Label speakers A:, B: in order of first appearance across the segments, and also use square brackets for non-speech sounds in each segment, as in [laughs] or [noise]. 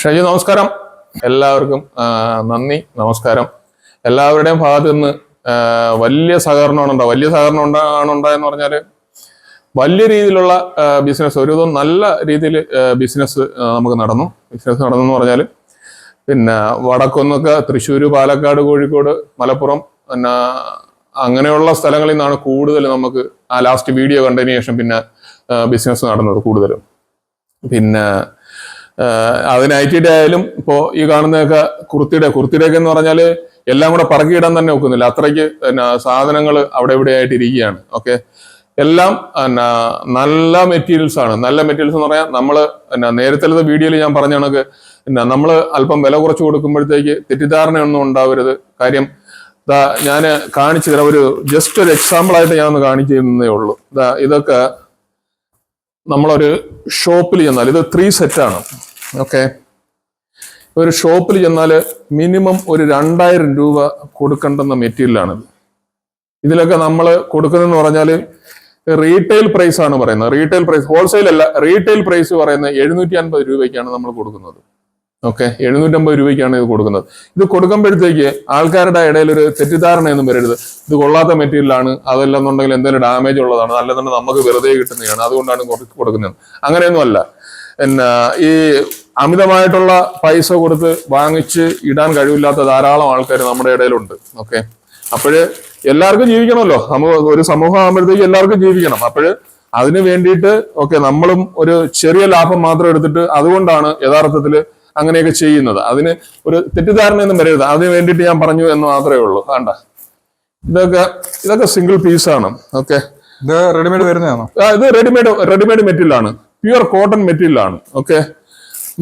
A: ഷജു നമസ്കാരം. എല്ലാവർക്കും നന്ദി നമസ്കാരം. എല്ലാവരുടെയും ഭാഗത്തു നിന്ന് വലിയ സഹകരണമാണ് വലിയ സഹകരണം ഉണ്ടാണ് ഉണ്ടായെന്ന് പറഞ്ഞാൽ വലിയ രീതിയിലുള്ള ബിസിനസ് ഒരു നല്ല രീതിയിൽ ബിസിനസ് നമുക്ക് നടന്നു. ബിസിനസ് നടന്നു പറഞ്ഞാൽ പിന്നെ വടക്കൊന്നൊക്കെ തൃശ്ശൂർ പാലക്കാട് കോഴിക്കോട് മലപ്പുറം പിന്നെ അങ്ങനെയുള്ള സ്ഥലങ്ങളിൽ നിന്നാണ് കൂടുതൽ നമുക്ക് ആ ലാസ്റ്റ് വീഡിയോ കണ്ടതിന് ശേഷം പിന്നെ ബിസിനസ് നടന്നത് കൂടുതലും. പിന്നെ അത് നൈറ്റിയുടെ ആയാലും ഇപ്പോ ഈ കാണുന്നതൊക്കെ കുർത്തിയുടെ കുർത്തിയുടെയൊക്കെ എന്ന് പറഞ്ഞാൽ എല്ലാം കൂടെ പറക്കിയിടാൻ തന്നെ ഒക്കുന്നില്ല. അത്രയ്ക്ക് പിന്നെ സാധനങ്ങൾ അവിടെ ഇവിടെ ആയിട്ട് ഇരിക്കുകയാണ് ഓക്കെ? എല്ലാം പിന്നെ നല്ല മെറ്റീരിയൽസ് ആണ്. നല്ല മെറ്റീരിയൽസ് എന്ന് പറഞ്ഞാൽ നമ്മൾ പിന്നെ നേരത്തെ വീഡിയോയിൽ ഞാൻ പറഞ്ഞ കണക്ക് പിന്നെ നമ്മൾ അല്പം വില കുറച്ച് കൊടുക്കുമ്പോഴത്തേക്ക് തെറ്റിദ്ധാരണയൊന്നും ഉണ്ടാവരുത്. കാര്യം ഞാൻ കാണിച്ചു തരാം. ഒരു ജസ്റ്റ് ഒരു എക്സാമ്പിൾ ആയിട്ട് ഞാൻ ഒന്ന് കാണിച്ചു തന്നേ ഉള്ളൂ. ഇതൊക്കെ നമ്മളൊരു ഷോപ്പിൽ ചെന്നാൽ ഇത് ത്രീ സെറ്റാണ് ഓക്കെ ഒരു ഷോപ്പിൽ ചെന്നാൽ മിനിമം ഒരു രണ്ടായിരം രൂപ കൊടുക്കേണ്ടുന്ന മെറ്റീരിയലാണിത് ഇതിലൊക്കെ നമ്മൾ കൊടുക്കുന്നതെന്ന് പറഞ്ഞാൽ റീറ്റെയിൽ പ്രൈസ് ആണ് പറയുന്നത്. റീറ്റെയിൽ പ്രൈസ് ഹോൾസെയിൽ അല്ല റീറ്റെയിൽ പ്രൈസ് പറയുന്നത് എഴുന്നൂറ്റി അൻപത് രൂപയ്ക്കാണ് നമ്മൾ കൊടുക്കുന്നത്. ഓക്കെ എഴുന്നൂറ്റമ്പത് രൂപയ്ക്കാണ് ഇത് കൊടുക്കുന്നത്. ഇത് കൊടുക്കുമ്പോഴത്തേക്ക് ആൾക്കാരുടെ ഇടയിൽ ഒരു തെറ്റിദ്ധാരണയൊന്നും വരരുത്. ഇത് കൊള്ളാത്ത മെറ്റീരിയലാണ് അതല്ലെന്നുണ്ടെങ്കിൽ എന്തെങ്കിലും ഡാമേജ് ഉള്ളതാണ് അല്ലെന്നുണ്ടെങ്കിൽ നമുക്ക് വെറുതെ കിട്ടുന്നതാണ് അതുകൊണ്ടാണ് കൊടുക്കുന്നത്. അങ്ങനെയൊന്നും അല്ല പിന്നെ ഈ അമിതമായിട്ടുള്ള പൈസ കൊടുത്ത് വാങ്ങിച്ച് ഇടാൻ കഴിവില്ലാത്ത ധാരാളം ആൾക്കാർ നമ്മുടെ ഇടയിലുണ്ട്. ഓക്കെ. അപ്പോഴ് എല്ലാവർക്കും ജീവിക്കണമല്ലോ. നമുക്ക് ഒരു സമൂഹം ആകുമ്പോഴത്തേക്ക് എല്ലാവർക്കും ജീവിക്കണം. അപ്പോഴ് അതിന് വേണ്ടിയിട്ട് ഓക്കെ നമ്മളും ഒരു ചെറിയ ലാഭം മാത്രം എടുത്തിട്ട് അതുകൊണ്ടാണ് യഥാർത്ഥത്തിൽ അങ്ങനെയൊക്കെ ചെയ്യുന്നത്. അതിന് ഒരു തെറ്റിദ്ധാരണയൊന്നും വരരുത്. അതിന് വേണ്ടിയിട്ട് ഞാൻ പറഞ്ഞു എന്ന് മാത്രമേ ഉള്ളൂ. വേണ്ട ഇതൊക്കെ ഇതൊക്കെ സിംഗിൾ പീസ് ആണ്. ഓക്കെ
B: ഇത് റെഡിമെയ്ഡ് വരുന്നതാണോ?
A: ഇത് റെഡിമെയ്ഡ് റെഡിമെയ്ഡ് മെറ്റീരിയലാണ് പ്യുവർ കോട്ടൺ മെറ്റീരിയലാണ് ഓക്കെ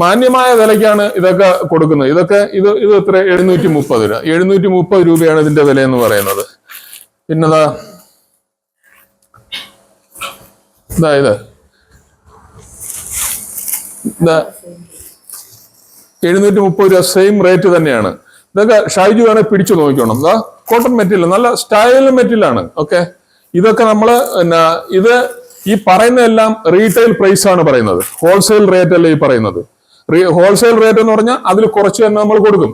A: മാന്യമായ വിലയ്ക്കാണ് ഇതൊക്കെ കൊടുക്കുന്നത്. ഇതൊക്കെ ഇത് ഇത് എത്ര? എഴുന്നൂറ്റി മുപ്പത് രൂപ. എഴുന്നൂറ്റി മുപ്പത് രൂപയാണ് ഇതിന്റെ വില എന്ന് പറയുന്നത്. പിന്നെതാ ഇത്. ഇതാ എഴുന്നൂറ്റി മുപ്പത് രൂപ സെയിം റേറ്റ് തന്നെയാണ്. ഇതൊക്കെ ഷൈജു വേണേൽ പിടിച്ചു നോക്കിക്കോണം. എന്താ കോട്ടൺ മെറ്റീരിയൽ നല്ല സ്റ്റൈൽ മെറ്റീരിയൽ ആണ്. ഓക്കെ ഇതൊക്കെ നമ്മൾ പിന്നെ ഇത് ഈ പറയുന്നതെല്ലാം റീറ്റെയിൽ പ്രൈസ് ആണ് പറയുന്നത്. ഹോൾസെയിൽ റേറ്റ് അല്ല ഈ പറയുന്നത്. ഹോൾസെയിൽ റേറ്റ് എന്ന് പറഞ്ഞാൽ അതിൽ കുറച്ച് തന്നെ നമ്മൾ കൊടുക്കും.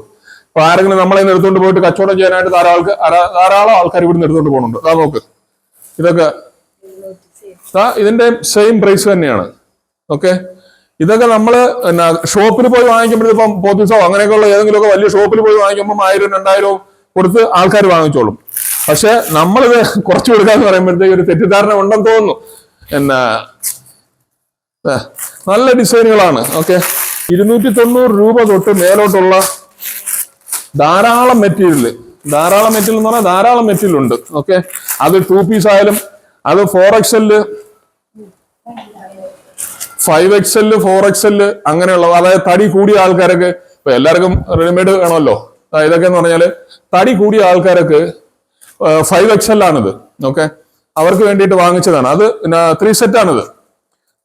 A: ഇപ്പൊ ആരെങ്കിലും നമ്മളെ എടുത്തുകൊണ്ട് പോയിട്ട് കച്ചവടം ചെയ്യാനായിട്ട് ധാരാളം ആൾക്കാർ ധാരാളം ആൾക്കാർ ഇവിടെ എടുത്തുകൊണ്ട് പോകുന്നുണ്ട് അതാ നോക്ക്. ഇതൊക്കെ. ഇതിന്റെ സെയിം പ്രൈസ് തന്നെയാണ്. ഓക്കെ ഇതൊക്കെ നമ്മൾ പിന്നെ ഷോപ്പിൽ പോയി വാങ്ങിക്കുമ്പോൾ ഇപ്പം പോത്തീസോ അങ്ങനെയൊക്കെയുള്ള ഏതെങ്കിലുമൊക്കെ വലിയ ഷോപ്പിൽ പോയി വാങ്ങിക്കുമ്പോൾ ആയിരം രണ്ടായിരവും കൊടുത്ത് ആൾക്കാർ വാങ്ങിച്ചോളും. പക്ഷെ നമ്മളിത് കുറച്ച് കൊടുക്കാന്ന് പറയുമ്പോഴത്തേക്ക് ഒരു തെറ്റിദ്ധാരണ ഉണ്ടെന്ന് തോന്നുന്നു. എന്നാ നല്ല ഡിസൈനുകളാണ്. ഓക്കെ. ഇരുന്നൂറ്റി തൊണ്ണൂറ് രൂപ തൊട്ട് മേലോട്ടുള്ള ധാരാളം മെറ്റീരിയൽ. ധാരാളം മെറ്റീരിയൽ എന്ന് പറഞ്ഞാൽ ധാരാളം മെറ്റീരിയൽ ഉണ്ട്. ഓക്കെ. അത് ടു പീസ് ആയാലും അത് four XL five XL four XL അങ്ങനെയുള്ള അതായത് തടി കൂടിയ ആൾക്കാരൊക്കെ ഇപ്പൊ എല്ലാവർക്കും റെഡിമെയ്ഡ് വേണമല്ലോ. ഇതൊക്കെ എന്ന് പറഞ്ഞാൽ തടി കൂടിയ ആൾക്കാരൊക്കെ ഫൈവ് എക്സെൽ ആണിത്. ഓക്കെ അവർക്ക് വേണ്ടിയിട്ട് വാങ്ങിച്ചതാണ്. അത് ത്രീ സെറ്റ് ആണിത്.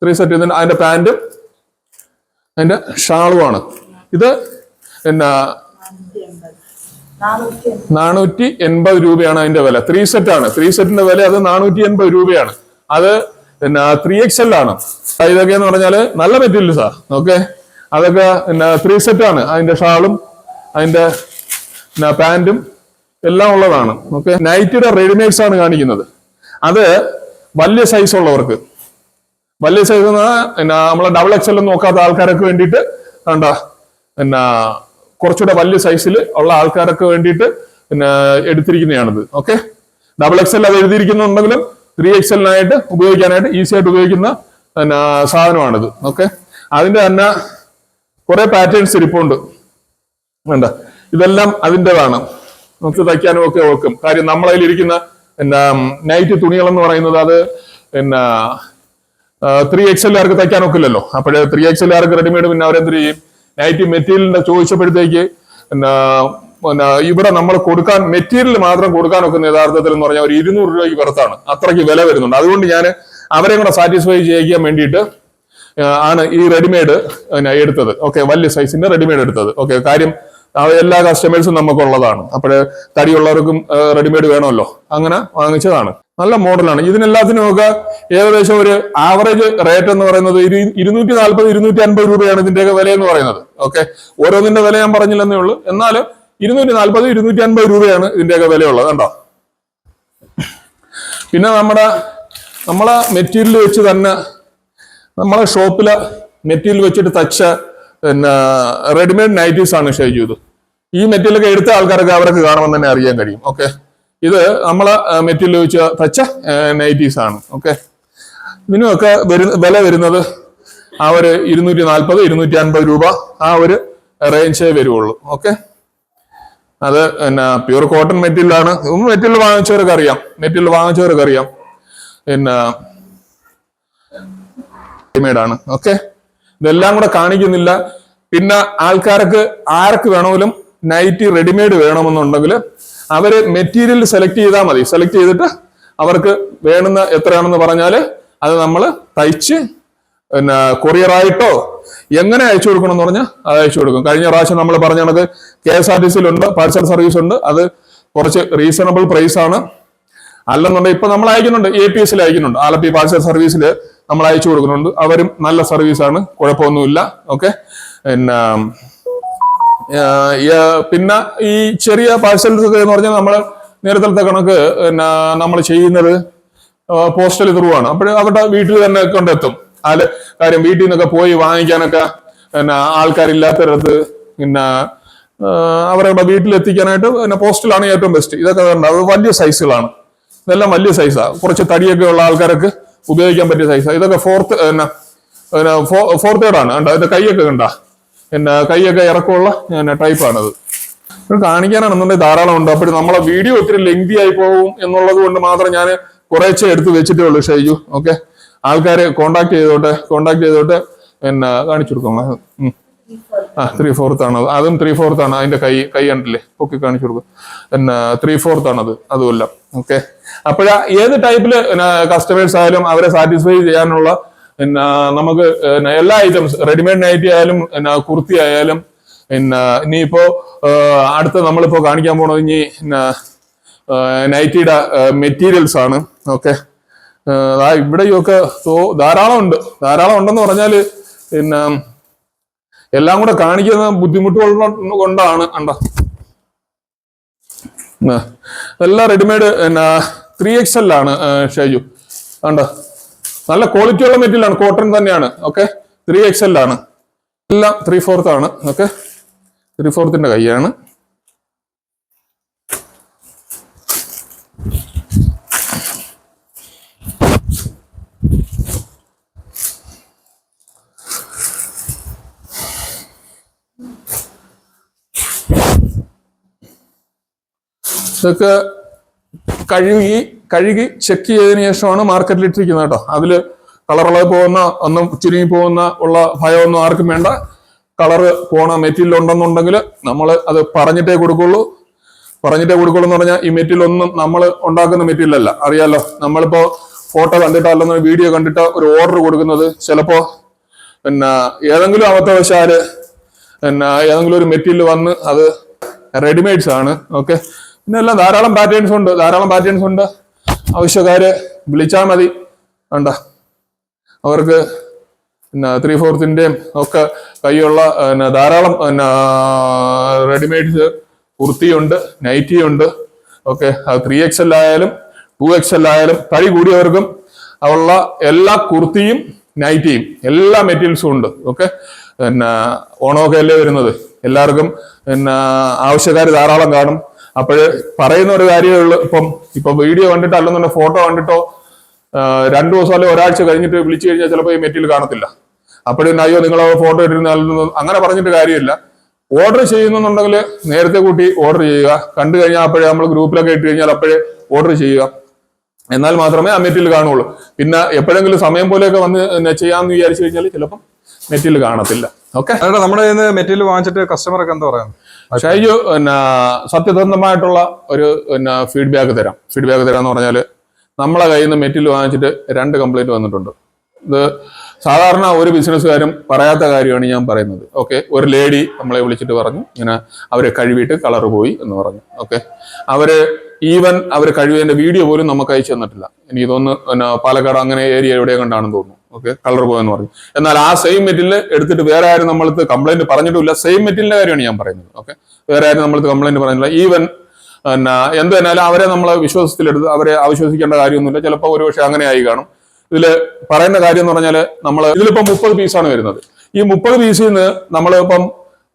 A: ത്രീ സെറ്റ് ഇതിന് അതിന്റെ പാന്റും അതിന്റെ ഷാളുമാണ് ഇത് പിന്നെ നാനൂറ്റി എൺപത് രൂപയാണ് അതിന്റെ വില. ത്രീ സെറ്റ് ആണ്. ത്രീ സെറ്റിന്റെ വില അത് നാനൂറ്റി എൺപത് രൂപയാണ്. അത് പിന്നെ ത്രീ എക്സ് ആണ്. ഇതൊക്കെ എന്ന് പറഞ്ഞാൽ നല്ല മെറ്റീരിയൽസാ ഓക്കെ? അതൊക്കെ പിന്നെ ത്രീ സെറ്റ് ആണ്. അതിന്റെ ഷാളും അതിന്റെ പിന്നെ പാന്റും എല്ലാം ഉള്ളതാണ്. ഓക്കെ? നൈറ്റിയുടെ റെഡിമെയ്ഡ്സ് ആണ് കാണിക്കുന്നത്. അത് വലിയ സൈസ് ഉള്ളവർക്ക്. വലിയ സൈസ് പിന്നെ നമ്മളെ ഡബിൾ എക്സ് എല്ലാം നോക്കാത്ത ആൾക്കാരൊക്കെ വേണ്ടിയിട്ട് വേണ്ട പിന്നെ കുറച്ചുകൂടെ വലിയ സൈസിൽ ഉള്ള ആൾക്കാരൊക്കെ വേണ്ടിയിട്ട് പിന്നെ എടുത്തിരിക്കുന്നതാണിത്. ഓക്കെ? ഡബിൾ എക്സ് എൽ അത് എഴുതിയിരിക്കുന്നുണ്ടെങ്കിലും ത്രീ എക്സ് എല്ലിനായിട്ട് ഉപയോഗിക്കാനായിട്ട് ഈസി ആയിട്ട് ഉപയോഗിക്കുന്ന പിന്നെ സാധനമാണിത്. ഓക്കെ അതിന്റെ തന്നെ കുറെ പാറ്റേൺസ് ഇരിപ്പുണ്ട്. വേണ്ട ഇതെല്ലാം അതിന്റെതാണ് നമുക്ക് തയ്ക്കാനും ഒക്കെ ഓക്കും കാര്യം നമ്മളതിൽ ഇരിക്കുന്ന പിന്നെ നൈറ്റ് തുണികളെന്ന് പറയുന്നത് അത് പിന്നെ ത്രീ എക്സ് എല്ലാർക്ക് തയ്ക്കാൻ ഒക്കില്ലല്ലോ അപ്പോഴേ ത്രീ എക്സ് എല്ലാർക്ക് റെഡിമെയ്ഡ് പിന്നെ അവരെന്ത് ചെയ്യും? നൈറ്റ് മെറ്റീരിയലിന്റെ ചോദിച്ചപ്പോഴത്തേക്ക് പിന്നെ പിന്നെ ഇവിടെ നമ്മൾ കൊടുക്കാൻ മെറ്റീരിയൽ മാത്രം കൊടുക്കാൻ ഒക്കുന്ന യഥാർത്ഥത്തിൽ എന്ന് പറഞ്ഞാൽ ഒരു ഇരുന്നൂറ് രൂപയ്ക്ക് പുറത്താണ്. അത്രയ്ക്ക് വില വരുന്നുണ്ട്. അതുകൊണ്ട് ഞാൻ അവരെ കൂടെ സാറ്റിസ്ഫൈ ചെയ്യാൻ വേണ്ടിയിട്ട് ആണ് ഈ റെഡിമെയ്ഡ് എടുത്തത്. ഓക്കെ വലിയ സൈസിന്റെ റെഡിമെയ്ഡ് എടുത്തത്. ഓക്കെ കാര്യം എല്ലാ കസ്റ്റമേഴ്സും നമുക്കുള്ളതാണ്. അപ്പോഴേ തടിയുള്ളവർക്കും റെഡിമെയ്ഡ് വേണമല്ലോ. അങ്ങനെ വാങ്ങിച്ചതാണ്. നല്ല മോഡലാണ്. ഇതിനെല്ലാത്തിനും ഒക്കെ ഏകദേശം ഒരു ആവറേജ് റേറ്റ് എന്ന് പറയുന്നത് ഇരു ഇരുന്നൂറ്റി നാൽപ്പത് ഇരുന്നൂറ്റി അൻപത് രൂപയാണ് ഇതിന്റെയൊക്കെ വില എന്ന് പറയുന്നത്. ഓക്കെ ഓരോന്നിന്റെ വില ഞാൻ പറഞ്ഞില്ലെന്നേ ഉള്ളൂ. എന്നാൽ ഇരുന്നൂറ്റി നാൽപ്പത് ഇരുന്നൂറ്റി അൻപത് രൂപയാണ് ഇതിന്റെയൊക്കെ വിലയുള്ളത് കണ്ടോ? പിന്നെ നമ്മുടെ നമ്മളെ മെറ്റീരിയൽ വെച്ച് തന്നെ നമ്മളെ ഷോപ്പിലെ മെറ്റീരിയൽ വെച്ചിട്ട് തച്ച പിന്നെ റെഡിമെയ്ഡ് നൈറ്റീസ് ആണ് ഷെയ് ചെയ്തത് ഈ മെറ്റീരിയലൊക്കെ എടുത്ത ആൾക്കാർക്ക് അവർക്ക് കാണുമ്പോൾ തന്നെ അറിയാൻ കഴിയും. ഓക്കെ? ഇത് നമ്മളെ മെറ്റീരിയൽ വെച്ച് തച്ച നൈറ്റീസ് ആണ്. ഓക്കെ? ഇതിനൊക്കെ വരുന്ന വില വരുന്നത് ആ ഒരു ഇരുന്നൂറ്റി നാൽപ്പത് ഇരുന്നൂറ്റി അൻപത് രൂപ ആ ഒരു റേഞ്ചേ വരുള്ളൂ ഓക്കെ? അത് പിന്നെ പ്യൂർ കോട്ടൺ മെറ്റീരിയൽ ആണ്. മെറ്റീരിയൽ വാങ്ങിച്ചവർക്ക് അറിയാം. മെറ്റീരിയൽ വാങ്ങിച്ചവർക്ക് അറിയാം. പിന്നെ ആണ്. ഓക്കെ ഇതെല്ലാം കൂടെ കാണിക്കുന്നില്ല. പിന്നെ ആൾക്കാർക്ക് ആർക്ക് വേണമെങ്കിലും നൈറ്റി റെഡിമെയ്ഡ് വേണമെന്നുണ്ടെങ്കിൽ അവർ മെറ്റീരിയൽ സെലക്ട് ചെയ്താൽ മതി. സെലക്ട് ചെയ്തിട്ട് അവർക്ക് വേണമെന്ന് എത്രയാണെന്ന് പറഞ്ഞാൽ അത് നമ്മൾ തയ്ച്ച് പിന്നെ കൊറിയറായിട്ടോ എങ്ങനെ അയച്ചു കൊടുക്കണം എന്ന് പറഞ്ഞാൽ അത് അയച്ചു കൊടുക്കും. കഴിഞ്ഞ പ്രാവശ്യം നമ്മൾ പറഞ്ഞ കണക്ക് കെ എസ് ആർ ടി സിയിലുണ്ട് പാർസൽ സർവീസ് ഉണ്ട്. അത് കുറച്ച് റീസണബിൾ പ്രൈസ് ആണ്. അല്ലെന്നുണ്ടെങ്കിൽ ഇപ്പൊ നമ്മൾ അയക്കുന്നുണ്ട് എ പി എസിൽ അയക്കുന്നുണ്ട്. ആലപ്പി പാർസൽ സർവീസിൽ നമ്മൾ അയച്ചു കൊടുക്കുന്നുണ്ട്. അവരും നല്ല സർവീസാണ് കുഴപ്പമൊന്നുമില്ല ഓക്കെ? പിന്നെ പിന്നെ ഈ ചെറിയ പാഴ്സൽസ് എന്ന് പറഞ്ഞാൽ നമ്മൾ നേരത്തെ കണക്ക് പിന്നെ നമ്മൾ ചെയ്യുന്നത് പോസ്റ്റൽ ത്രൂ ആണ്. അപ്പോൾ അവരുടെ വീട്ടിൽ തന്നെ കൊണ്ടെത്തും. അല്ല കാര്യം വീട്ടിൽ നിന്നൊക്കെ പോയി വാങ്ങിക്കാനൊക്കെ പിന്നെ ആൾക്കാരില്ലാത്തടത്ത് പിന്നെ അവരുടെ വീട്ടിൽ എത്തിക്കാനായിട്ട് പിന്നെ പോസ്റ്റലാണ് ഏറ്റവും ബെസ്റ്റ് ഇതൊക്കെ അത് വലിയ സൈസുകളാണ് ഇതെല്ലാം വലിയ സൈസാണ് കുറച്ച് തടിയൊക്കെ ഉള്ള ആൾക്കാർക്ക് ഉപയോഗിക്കാൻ പറ്റിയ സൈസാണ് ഇതൊക്കെ ഫോർത്ത് പിന്നെ ഫോർത്ത് ആണ്. കണ്ടോ? കൈയൊക്കെ കണ്ട? പിന്നെ കൈയൊക്കെ ഇറക്കമുള്ള പിന്നെ ടൈപ്പാണത് ഇത് കാണിക്കാനാണെന്നുണ്ടെങ്കിൽ ധാരാളം ഉണ്ട്. അപ്പോൾ നമ്മളെ വീഡിയോ ഒത്തിരി ലെങ്തി ആയി പോകും എന്നുള്ളത് കൊണ്ട് മാത്രം ഞാൻ കുറേശ്ശെ എടുത്ത് വെച്ചിട്ടേ ഉള്ളൂ ഷൈജു. ഓക്കെ ആൾക്കാരെ കോണ്ടാക്ട് ചെയ്തോട്ടെ കോണ്ടാക്ട് ചെയ്തോട്ടെ പിന്നെ കാണിച്ചു കൊടുക്കാം. ഉം. ആ ത്രീ ഫോർത്ത് ആണ് അത്. ത്രീ ഫോർത്ത് ആണ് അതിന്റെ കൈ കൈ കണ്ടില്ലേ? പൊക്കി കാണിച്ചു കൊടുക്കും. പിന്നെ ത്രീ ഫോർത്ത് ആണത് അത്. അതുമല്ല. ഓക്കെ അപ്പോഴാ ഏത് ടൈപ്പിൽ കസ്റ്റമേഴ്സ് ആയാലും അവരെ സാറ്റിസ്ഫൈ ചെയ്യാനുള്ള പിന്നെ നമുക്ക് എല്ലാ ഐറ്റംസ് റെഡിമെയ്ഡ് നൈറ്റി ആയാലും പിന്നെ കുർത്തി ആയാലും പിന്നെ ഇനിയിപ്പോ അടുത്ത നമ്മളിപ്പോ കാണിക്കാൻ പോണത് ഇനി നൈറ്റിയുടെ മെറ്റീരിയൽസ് ആണ്. ഓക്കെ ഇവിടെയൊക്കെ ധാരാളം ഉണ്ട് ധാരാളം ഉണ്ടെന്ന് പറഞ്ഞാൽ പിന്നെ എല്ലാം കൂടെ കാണിക്കുന്ന ബുദ്ധിമുട്ടുകൾ കൊണ്ടാണ് കണ്ട? എല്ലാം റെഡിമെയ്ഡ് എന്നാ ത്രീ എക്സ് എൽ ആണ് ഷേജു. കണ്ട? നല്ല ക്വാളിറ്റി ഉള്ള മെറ്റീരിയൽ ആണ് കോട്ടൺ തന്നെയാണ് ഓക്കെ ത്രീ എക്സ് എൽ ആണ്. എല്ലാം ത്രീ ഫോർത്ത് ആണ് ഓക്കെ ത്രീ ഫോർത്തിന്റെ കൈയാണ്. ഇതൊക്കെ കഴുകി കഴുകി ചെക്ക് ചെയ്തതിനു ശേഷമാണ് മാർക്കറ്റിൽ ഇട്ടിരിക്കുന്നത് കേട്ടോ. അതിൽ കളറുള്ളത് പോകുന്ന ഒന്നും ചുരുങ്ങി പോകുന്ന ഉള്ള ഭയമൊന്നും ആർക്കും വേണ്ട. കളറ് പോണ മെറ്റീരിയൽ ഉണ്ടെന്നുണ്ടെങ്കിൽ നമ്മൾ അത് പറഞ്ഞിട്ടേ കൊടുക്കുള്ളൂ. പറഞ്ഞിട്ടേ കൊടുക്കുള്ളൂ എന്ന് പറഞ്ഞാൽ ഈ മെറ്റീരിയൽ ഒന്നും നമ്മൾ ഉണ്ടാക്കുന്ന മെറ്റീരിയൽ അല്ല. അറിയാലോ നമ്മളിപ്പോ ഫോട്ടോ കണ്ടിട്ടോ അല്ലെങ്കിൽ വീഡിയോ കണ്ടിട്ടോ ഒരു ഓർഡർ കൊടുക്കുന്നത്. ചിലപ്പോ പിന്നെ ഏതെങ്കിലും അബദ്ധവശാൽ പിന്നെ ഏതെങ്കിലും ഒരു മെറ്റീരിയൽ വന്ന് അത് റെഡിമെയ്ഡ്സ് ആണ്. ഓക്കെ പിന്നെ എല്ലാം ധാരാളം പാറ്റേൺസ് ഉണ്ട് ധാരാളം പാറ്റേൺസ് ഉണ്ട്. ആവശ്യക്കാര് വിളിച്ചാൽ മതി. വേണ്ട അവർക്ക് പിന്നെ ത്രീ ഫോർത്തിന്റെയും ഒക്കെ കൈയുള്ള പിന്നെ ധാരാളം പിന്നെ റെഡിമെയ്ഡ്സ് കുർത്തിയുണ്ട് നൈറ്റിയുണ്ട് ഓക്കെ ത്രീ എക്സ് എൽ ആയാലും ടു എക്സ് എൽ ആയാലും തടി കൂടിയവർക്കും ഉള്ള എല്ലാ കുർത്തിയും നൈറ്റിയും എല്ലാ മെറ്റീരിയൽസും ഉണ്ട്. ഓക്കെ പിന്നെ ഓണമൊക്കെ അല്ലേ വരുന്നത്? എല്ലാവർക്കും പിന്നെ ആവശ്യക്കാർ ധാരാളം കാണും. അപ്പോൾ പറയുന്ന ഒരു കാര്യമേ ഉള്ളൂ. ഇപ്പം ഇപ്പൊ വീഡിയോ കണ്ടിട്ടോ അല്ലെന്നുണ്ടെങ്കിൽ ഫോട്ടോ കണ്ടിട്ടോ രണ്ടു ദിവസം അല്ലെങ്കിൽ ഒരാഴ്ച കഴിഞ്ഞിട്ട് വിളിച്ചു കഴിഞ്ഞാൽ ചിലപ്പോൾ ഈ മെറ്റീരിയൽ കാണത്തില്ല. അപ്പോഴും അയ്യോ നിങ്ങൾ ഫോട്ടോ ഇട്ടിരുന്ന അങ്ങനെ പറഞ്ഞിട്ട് കാര്യമില്ല. ഓർഡർ ചെയ്യുന്നുണ്ടെങ്കിൽ നേരത്തെ കൂട്ടി ഓർഡർ ചെയ്യുക. കണ്ടു കഴിഞ്ഞാൽ അപ്പോഴേ നമ്മൾ ഗ്രൂപ്പിലൊക്കെ ഇട്ട് കഴിഞ്ഞാൽ അപ്പോഴേ ഓർഡർ ചെയ്യുക. എന്നാൽ മാത്രമേ ആ മെറ്റീരിയൽ കാണുള്ളൂ. പിന്നെ എപ്പോഴെങ്കിലും സമയം പോലെയൊക്കെ വന്ന് ചെയ്യാമെന്ന് വിചാരിച്ചു കഴിഞ്ഞാൽ ചിലപ്പം മെറ്റീരിയൽ കാണത്തില്ല. ഓക്കെ?
B: നമ്മുടെ മെറ്റീരിയൽ വാങ്ങിച്ചിട്ട് കസ്റ്റമർക്ക് എന്താ പറയാ?
A: ഷൈജു പിന്നെ സത്യസന്ധമായിട്ടുള്ള ഒരു പിന്നെ ഫീഡ്ബാക്ക് തരാം. ഫീഡ്ബാക്ക് തരാന്ന് പറഞ്ഞാൽ നമ്മളെ കയ്യിൽ നിന്ന് മെറ്റീരിയൽ വാങ്ങിച്ചിട്ട് രണ്ട് കംപ്ലൈന്റ് വന്നിട്ടുണ്ട്. ഇത് സാധാരണ ഒരു ബിസിനസ്സുകാരും പറയാത്ത കാര്യമാണ് ഞാൻ പറയുന്നത്. ഓക്കെ ഒരു ലേഡി നമ്മളെ വിളിച്ചിട്ട് പറഞ്ഞു. ഇങ്ങനെ അവരെ കഴുകിയിട്ട് കളർ പോയി എന്ന് പറഞ്ഞു. ഓക്കെ അവർ ഈവൻ അവർ കഴിവതിന്റെ വീഡിയോ പോലും നമുക്ക് അയച്ചു തന്നിട്ടില്ല. എനിക്ക് ഇതൊന്ന് പാലക്കാട് അങ്ങനെ ഏരിയ എവിടെയോ കണ്ടാണെന്ന് തോന്നുന്നു. ഓക്കെ? കളർ പോയെന്ന് പറഞ്ഞു. എന്നാൽ ആ സെയിം മെറ്റീരിയൽ എടുത്തിട്ട് വേറെ ആരും നമ്മളത് കംപ്ലൈന്റ് പറഞ്ഞിട്ടില്ല. സെയിം മെറ്റീരിയലിന്റെ കാര്യമാണ് ഞാൻ പറയുന്നത്. ഓക്കെ? വേറെ ആരും നമ്മളത് കംപ്ലൈന്റ് പറഞ്ഞില്ല ഈവൻ പിന്നെ എന്ത് അവരെ നമ്മൾ വിശ്വാസത്തിലെടുത്ത് അവരെ അവിശ്വസിക്കേണ്ട കാര്യമൊന്നുമില്ല. ചിലപ്പോൾ ഒരുപക്ഷെ അങ്ങനെ ആയി കാണും. ഇതിൽ പറയുന്ന കാര്യം എന്ന് പറഞ്ഞാൽ നമ്മൾ ഇതിലിപ്പോൾ മുപ്പത് പീസാണ് വരുന്നത്. ഈ മുപ്പത് പീസിൽ നിന്ന് നമ്മളിപ്പം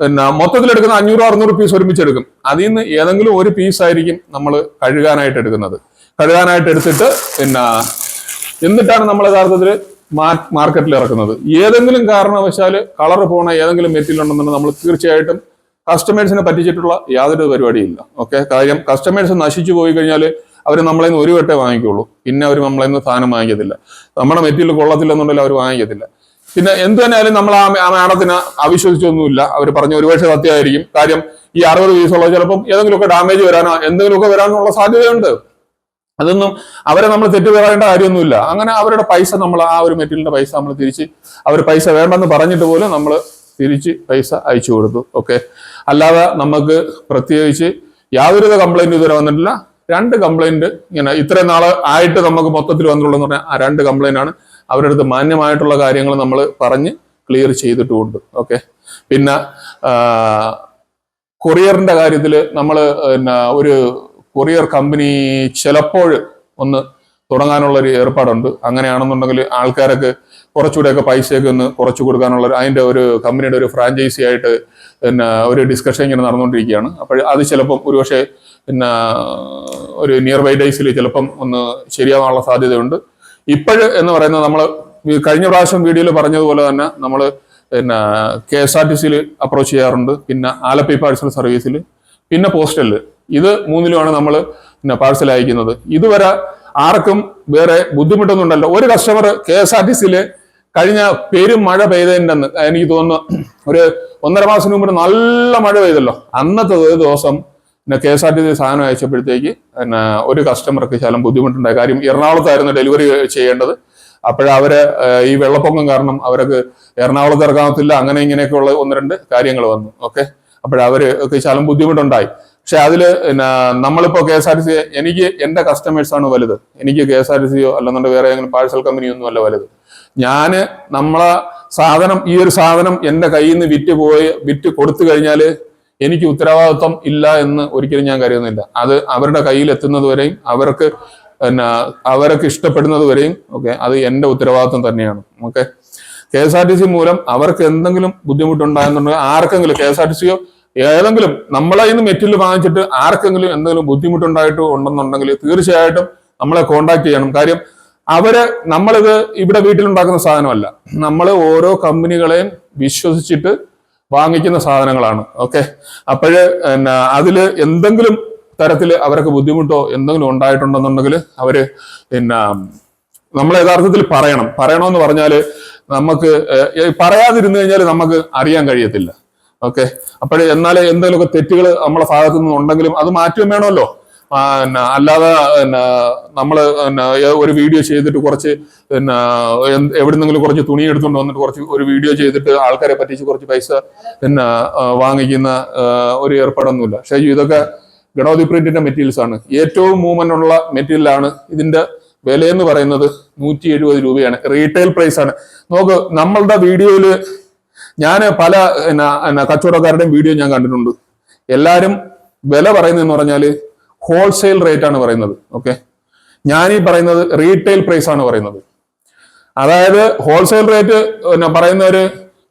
A: പിന്നെ മൊത്തത്തിലെടുക്കുന്ന അഞ്ഞൂറ് അറുന്നൂറ് പീസ് ഒരുമിച്ച് എടുക്കും. അതിൽ നിന്ന് ഏതെങ്കിലും ഒരു പീസായിരിക്കും നമ്മൾ കഴുകാനായിട്ട് എടുക്കുന്നത്. കഴുകാനായിട്ട് എടുത്തിട്ട് പിന്നെ എന്നിട്ടാണ് നമ്മൾ യഥാർത്ഥത്തിൽ മാർക്കറ്റിൽ ഇറക്കുന്നത്. ഏതെങ്കിലും കാരണവശാൽ കളർ പോണ ഏതെങ്കിലും മെറ്റീരിയൽ ഉണ്ടെന്നുണ്ടെങ്കിൽ നമ്മൾ തീർച്ചയായിട്ടും കസ്റ്റമേഴ്സിനെ പറ്റിച്ചിട്ടുള്ള യാതൊരു പരിപാടിയില്ല. ഓക്കെ? കാര്യം കസ്റ്റമേഴ്സ് നശിച്ചു പോയി കഴിഞ്ഞാൽ അവർ നമ്മളെ നിന്ന് ഒരു വട്ടേ വാങ്ങിക്കുള്ളൂ പിന്നെ അവർ നമ്മളെ നിന്ന് സാധനം വാങ്ങിക്കത്തില്ല. നമ്മുടെ മെറ്റീരിയൽ കൊള്ളത്തില്ലെന്നുണ്ടെങ്കിൽ അവർ വാങ്ങിക്കത്തില്ല. പിന്നെ എന്ത് തന്നെയായാലും നമ്മൾ ആ മാഡത്തിന് അവിശ്വസിച്ചൊന്നുമില്ല. അവർ പറഞ്ഞ ഒരുപക്ഷെ സത്യമായിരിക്കും. കാര്യം ഈ അറുപത് പീസുള്ള ചിലപ്പം ഏതെങ്കിലുമൊക്കെ ഡാമേജ് വരാനോ എന്തെങ്കിലുമൊക്കെ വരാനുള്ള സാധ്യതയുണ്ട്. അതൊന്നും അവരെ നമ്മൾ തെറ്റ് പറയേണ്ട കാര്യമൊന്നുമില്ല. അങ്ങനെ അവരുടെ പൈസ നമ്മൾ ആ ഒരു മെറ്റീരിയലിന്റെ പൈസ നമ്മൾ തിരിച്ച് അവർ പൈസ വേണ്ടെന്ന് പറഞ്ഞിട്ട് പോലും നമ്മൾ തിരിച്ച് പൈസ അയച്ചു കൊടുത്തു. ഓക്കെ? അല്ലാതെ നമുക്ക് പ്രത്യേകിച്ച് യാതൊരുവിധ കംപ്ലൈന്റ് ഇതുവരെ വന്നിട്ടില്ല. രണ്ട് കംപ്ലൈന്റ് ഇങ്ങനെ ഇത്രയും നാൾ ആയിട്ട് നമുക്ക് മൊത്തത്തിൽ വന്നുള്ളൂ എന്ന് പറഞ്ഞാൽ ആ രണ്ട് കംപ്ലൈന്റ് ആണ് അവരുടെ അടുത്ത് മാന്യമായിട്ടുള്ള കാര്യങ്ങൾ നമ്മൾ പറഞ്ഞ് ക്ലിയർ ചെയ്തിട്ടുമുണ്ട് ഓക്കെ? പിന്നെ കൊറിയറിന്റെ കാര്യത്തിൽ നമ്മൾ പിന്നെ ഒരു കൊറിയർ കമ്പനി ചിലപ്പോൾ ഒന്ന് തുടങ്ങാനുള്ള ഒരു ഏർപ്പാടുണ്ട്. അങ്ങനെയാണെന്നുണ്ടെങ്കിൽ ആൾക്കാരൊക്കെ കുറച്ചുകൂടെയൊക്കെ പൈസയൊക്കെ ഒന്ന് കുറച്ചു കൊടുക്കാനുള്ള അതിന്റെ ഒരു കമ്പനിയുടെ ഒരു ഫ്രാഞ്ചൈസി ആയിട്ട് പിന്നെ ഒരു ഡിസ്കഷൻ ഇങ്ങനെ നടന്നുകൊണ്ടിരിക്കുകയാണ്. അപ്പോൾ അത് ചിലപ്പം ഒരുപക്ഷെ പിന്നെ ഒരു നിയർ ബൈ ഡേയ്സിൽ ചിലപ്പം ഒന്ന് ശരിയാവാനുള്ള സാധ്യതയുണ്ട്. ഇപ്പോഴ് എന്ന് പറയുന്നത് നമ്മൾ കഴിഞ്ഞ പ്രാവശ്യം വീഡിയോയിൽ പറഞ്ഞതുപോലെ തന്നെ നമ്മൾ പിന്നെ കെ എസ് ആർ ടി സിയിൽ അപ്രോച്ച് ചെയ്യാറുണ്ട്. പിന്നെ ആലപ്പി പാഴ്സൽ സർവീസിൽ പിന്നെ പോസ്റ്റലിൽ ഇത് മൂന്നിലുമാണ് നമ്മൾ പിന്നെ പാഴ്സൽ അയക്കുന്നത്. ഇതുവരെ ആർക്കും വേറെ ബുദ്ധിമുട്ടൊന്നുണ്ടല്ലോ ഒരു customer K S R T സിയിൽ കഴിഞ്ഞ പെരും മഴ പെയ്തതിന്റെ അന്ന് എനിക്ക് തോന്നുന്നു ഒരു ഒന്നര മാസം മുമ്പ് നല്ല മഴ പെയ്തല്ലോ. അന്നത്തെ ദിവസം പിന്നെ K S R T C സാധനം അയച്ചപ്പോഴത്തേക്ക് പിന്നെ ഒരു കസ്റ്റമർക്ക് ശകലം ബുദ്ധിമുട്ടുണ്ടായി കാര്യം എറണാകുളത്തായിരുന്നു ഡെലിവറി ചെയ്യേണ്ടത്. അപ്പോഴവര് ഈ വെള്ളപ്പൊക്കം കാരണം അവർക്ക് എറണാകുളത്ത് ഇറങ്ങാത്തില്ല അങ്ങനെ ഇങ്ങനെയൊക്കെയുള്ള ഒന്ന് രണ്ട് കാര്യങ്ങൾ വന്നു. ഓക്കെ? അപ്പോഴവര് ഒക്കെ ശകലം ബുദ്ധിമുട്ടുണ്ടായി. പക്ഷെ അതിൽ പിന്നെ നമ്മളിപ്പോ K S R T C എനിക്ക് കസ്റ്റമേഴ്സ് ആണ് വലുത്. എനിക്ക് കെ എസ് ആർ ടി സിയോ അല്ലെന്നുണ്ടെങ്കിൽ വേറെ ഏതെങ്കിലും പാഴ്സൽ കമ്പനിയൊന്നും അല്ല വലുത്. ഞാൻ നമ്മളെ സാധനം ഈ ഒരു സാധനം എന്റെ കയ്യിൽ നിന്ന് വിറ്റ് പോയി വിറ്റ് കൊടുത്തു കഴിഞ്ഞാൽ എനിക്ക് ഉത്തരവാദിത്വം ഇല്ല എന്ന് ഒരിക്കലും ഞാൻ കരുതുന്നില്ല. അത് അവരുടെ കയ്യിൽ എത്തുന്നത് വരെയും അവർക്ക് പിന്നെ അവർക്ക് ഇഷ്ടപ്പെടുന്നത് വരെയും ഓക്കെ അത് എന്റെ ഉത്തരവാദിത്വം തന്നെയാണ്. Okay K S R T C മൂലം അവർക്ക് എന്തെങ്കിലും ബുദ്ധിമുട്ടുണ്ടായെന്നുണ്ടെങ്കിൽ ആർക്കെങ്കിലും കെ എസ് ആർ ടി സിയോ ഏതെങ്കിലും നമ്മളെ ഇന്ന് മെറ്റീരിയൽ വാങ്ങിച്ചിട്ട് ആർക്കെങ്കിലും എന്തെങ്കിലും ബുദ്ധിമുട്ടുണ്ടായിട്ട് ഉണ്ടെന്നുണ്ടെങ്കിൽ തീർച്ചയായിട്ടും നമ്മളെ കോണ്ടാക്ട് ചെയ്യണം. കാര്യം അവർ നമ്മളിത് ഇവിടെ വീട്ടിലുണ്ടാക്കുന്ന സാധനമല്ല. നമ്മൾ ഓരോ കമ്പനികളെയും വിശ്വസിച്ചിട്ട് വാങ്ങിക്കുന്ന സാധനങ്ങളാണ്. ഓക്കെ അപ്പോഴ് പിന്നെ അതിൽ എന്തെങ്കിലും തരത്തിൽ അവർക്ക് ബുദ്ധിമുട്ടോ എന്തെങ്കിലും ഉണ്ടായിട്ടുണ്ടെന്നുണ്ടെങ്കിൽ അവർ പിന്നെ നമ്മൾ യഥാർത്ഥത്തിൽ പറയണം. പറയണമെന്ന് പറഞ്ഞാൽ നമുക്ക് പറയാതിരുന്നു കഴിഞ്ഞാൽ നമുക്ക് അറിയാൻ കഴിയത്തില്ല. ഓക്കെ. അപ്പോഴേ എന്നാലേ എന്തെങ്കിലുമൊക്കെ തെറ്റുകൾ നമ്മളെ ഭാഗത്തു നിന്ന് ഉണ്ടെങ്കിലും അത് മാറ്റുകയും വേണമല്ലോ. പിന്നെ അല്ലാതെ പിന്നെ നമ്മൾ പിന്നെ ഒരു വീഡിയോ ചെയ്തിട്ട് കുറച്ച് പിന്നെ എവിടെ എവിടുന്നെങ്കിലും കുറച്ച് തുണി എടുത്തുകൊണ്ട് വന്നിട്ട് കുറച്ച് ഒരു വീഡിയോ ചെയ്തിട്ട് ആൾക്കാരെ പറ്റിച്ച് കുറച്ച് പൈസ പിന്നെ വാങ്ങിക്കുന്ന ഒരു ഏർപ്പാടൊന്നുമില്ല. പക്ഷേ ഇതൊക്കെ ഗണോദി പ്രിന്റിന്റെ മെറ്റീരിയൽസ് ആണ്. ഏറ്റവും മൂവ്മെന്റ് ഉള്ള മെറ്റീരിയലാണ് ഇതിന്റെ വില എന്ന് പറയുന്നത് നൂറ്റി എഴുപത് രൂപയാണ്. റീറ്റെയിൽ പ്രൈസ് ആണ്. നോക്ക് നമ്മളുടെ വീഡിയോയിൽ ഞാൻ പല പിന്നെ കച്ചവടക്കാരുടെയും വീഡിയോ ഞാൻ കണ്ടിട്ടുണ്ട്. എല്ലാവരും വില പറയുന്നതെന്ന് പറഞ്ഞാൽ ഹോൾസെയിൽ റേറ്റ് ആണ് പറയുന്നത് ഓക്കെ ഞാൻ ഈ പറയുന്നത് റീറ്റെയിൽ പ്രൈസ് ആണ് പറയുന്നത്. അതായത് ഹോൾസെയിൽ റേറ്റ് പിന്നെ പറയുന്നവര്